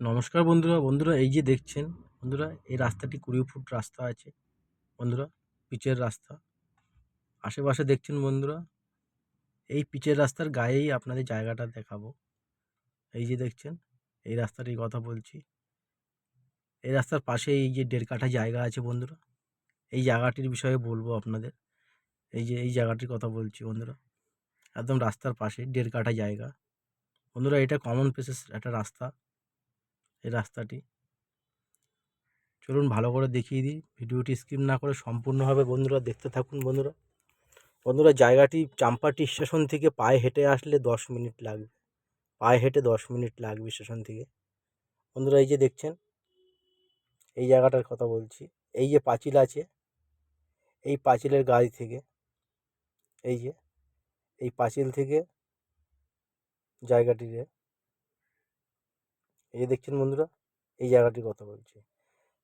নমস্কার বন্ধুরা বন্ধুরা এই যে দেখছেন, বন্ধুরা এই রাস্তাটি কুড়ি ফুট রাস্তা আছে, বন্ধুরা পিচের রাস্তা। আশেপাশে দেখছেন বন্ধুরা, এই পিচের রাস্তার গায়েই আপনাদের জায়গাটা দেখাবো। এই যে দেখছেন, এই রাস্তাটির কথা বলছি। এই রাস্তার পাশে এই যে দেড় কাঠা জায়গা আছে বন্ধুরা, এই জায়গাটির বিষয়ে বলব আপনাদের। এই যে, এই জায়গাটির কথা বলছি বন্ধুরা, একদম রাস্তার পাশে দেড় কাঠা জায়গা। বন্ধুরা এটা কমন প্লেসেস একটা রাস্তা। এই রাস্তাটি। চলুন ভালো করে দেখিয়ে দিই। ভিডিওটি স্কিপ না করে সম্পূর্ণভাবে বন্ধুরা দেখতে থাকুন বন্ধুরা। বন্ধুরা, জায়গাটি চাম্পাটি স্টেশন থেকে পায়ে হেঁটে আসলে দশ মিনিট লাগবে। পায়ে হেঁটে দশ মিনিট লাগবে স্টেশন থেকে। বন্ধুরা, এই যে দেখছেন? এই জায়গাটার কথা বলছি। এই যে পাঁচিল আছে, এই পাঁচিলের গাছ থেকে, এই যে, এই পাঁচিল থেকে জায়গাটিতে এই যে দেখছেন বন্ধুরা, এই জায়গাটির কথা বলছি।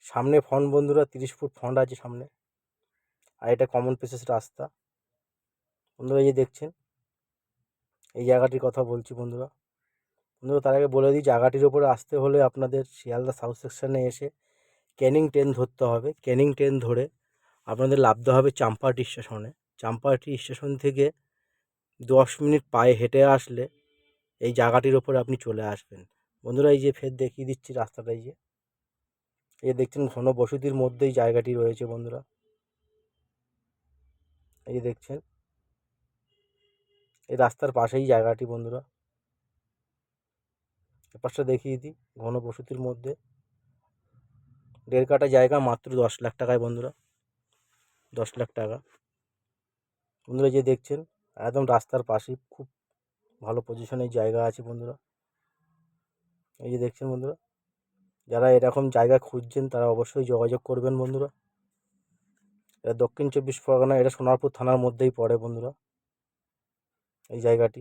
সামনে ফন্ট বন্ধুরা, তিরিশ ফুট ফন্ট আছে সামনে। আর এটা কমন প্লেসেস রাস্তা। বন্ধুরা, এই যে দেখছেন, এই জায়গাটির কথা বলছি বন্ধুরা। বন্ধুরা, তার আগে বলে দিই, জায়গাটির ওপরে আসতে হলে আপনাদের শিয়ালদা সাউথ সেকশনে এসে ক্যানিং ট্রেন ধরতে হবে। ক্যানিং ট্রেন ধরে আপনাদের নামতে হবে চাম্পাহাটি স্টেশনে চাম্পাহাটি স্টেশন থেকে দশ মিনিট পায়ে হেঁটে আসলে এই জায়গাটির ওপরে আপনি চলে আসবেন। বন্ধুরা এই যে ফের দেখিয়ে দিচ্ছি রাস্তাটা এই যে। এই দেখছেন ঘন বসতির মধ্যেই জায়গাটি রয়েছে বন্ধুরা। এই যে দেখছেন। এই রাস্তার পাশেই জায়গাটি বন্ধুরা। এপাশটা দেখিয়ে দিই, ঘন বসতির মধ্যে। দেড় কাটা জায়গা, মাত্র দশ লাখ টাকায় বন্ধুরা। দশ লাখ টাকা। বন্ধুরা যে দেখছেন, একদম রাস্তার পাশেই খুব ভালো পজিশনের জায়গা আছে বন্ধুরা। এই যে দেখছেন বন্ধুরা, যারা এরকম জায়গা খুঁজছেন তারা অবশ্যই যোগাযোগ করবেন বন্ধুরা। এটা দক্ষিণ চব্বিশ পরগনা, এটা সোনারপুর থানার মধ্যেই পড়ে বন্ধুরা, এই জায়গাটি।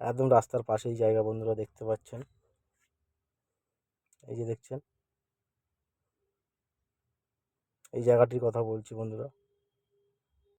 একদম রাস্তার পাশেই জায়গা বন্ধুরা, দেখতে পাচ্ছেন। এই যে দেখছেন, এই জায়গাটির কথা বলছি বন্ধুরা।